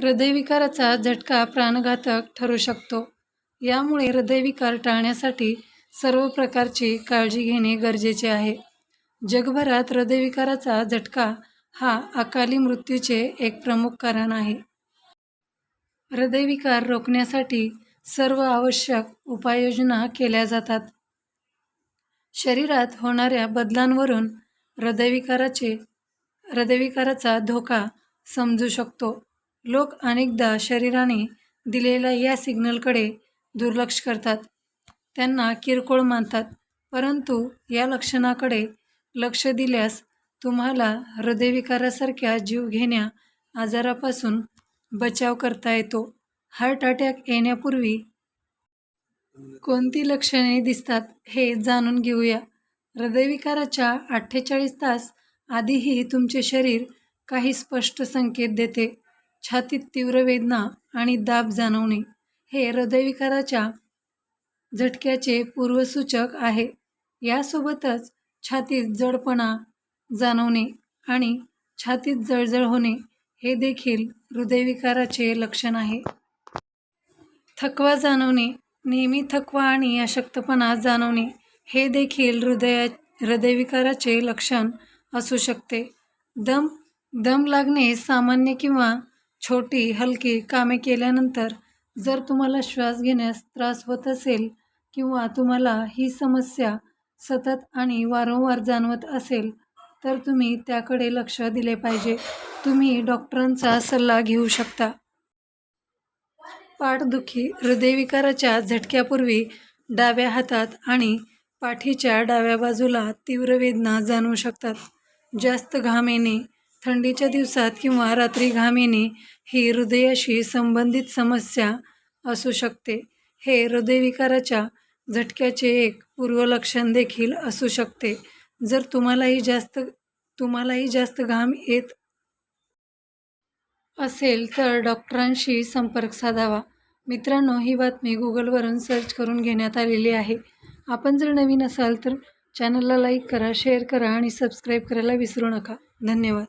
हृदयविकाराचा झटका प्राणघातक ठरू शकतो. यामुळे हृदयविकार टाळण्यासाठी सर्व प्रकारची काळजी घेणे गरजेचे आहे. जगभरात हृदयविकाराचा झटका हा अकाली मृत्यूचे एक प्रमुख कारण आहे. हृदयविकार रोखण्यासाठी सर्व आवश्यक उपाययोजना केल्या जातात. शरीरात होणाऱ्या बदलांवरून हृदयविकाराचे हृदयविकाराचा धोका समजू शकतो. लोक अनेकदा शरीराने दिलेल्या या सिग्नलकडे दुर्लक्ष करतात. त्यांना किरकोळ मानतात परंतु या लक्षणाकडे लक्ष दिल्यास तुम्हाला हृदयविकारासारख्या जीवघेण्या आजारापासून बचाव करता येतो. हार्ट अटॅक येण्यापूर्वी कोणती लक्षणे दिसतात हे जाणून घेऊया. हृदयविकाराच्या अठ्ठेचाळीस तास आधीही तुमचे शरीर काही स्पष्ट संकेत देते. छातीत तीव्र वेदना आणि दाब जाणवणे हे हृदयविकाराच्या झटक्याचे पूर्वसूचक आहे. यासोबतच छातीत जडपणा जाणवणे आणि छातीत जळजळ होणे हे देखील हृदयविकाराचे लक्षण आहे. थकवा जाणवणे नेहमी थकवा आणि अशक्तपणा जाणवणे हे देखील हृदया हृदयविकाराचे लक्षण असू शकते. दम दम लागणे सामान्य किंवा छोटी हलकी कामे केल्यानंतर जर तुम्हाला श्वास घेण्यास त्रास होत असेल किंवा तुम्हाला ही समस्या सतत आणि वारंवार जाणवत असेल तर तुम्ही त्याकडे लक्ष दिले पाहिजे. तुम्ही डॉक्टरांचा सल्ला घेऊ शकता. पाठदुखी हृदयविकाराच्या झटक्यापूर्वी डाव्या हातात आणि पाठीच्या डाव्या बाजूला तीव्र वेदना जाणवू शकतात. जास्त घाम येणे थंडीच्या दिवसात किंवा रात्री घाम येणे ही हृदयाशी संबंधित समस्या असू शकते. हे हृदयविकाराच्या झटक्याचे एक पूर्वलक्षण देखील असू शकते. जर तुम्हालाही जास्त तुम्हालाही जास्त घाम येत असेल तर डॉक्टरांशी संपर्क साधावा. मित्रांनो ही बातमी गुगलवरून सर्च करून घेण्यात आलेली आहे. आपण जर नवीन असाल तर चॅनलला लाईक करा शेअर करा आणि सबस्क्राईब करायला विसरू नका. धन्यवाद.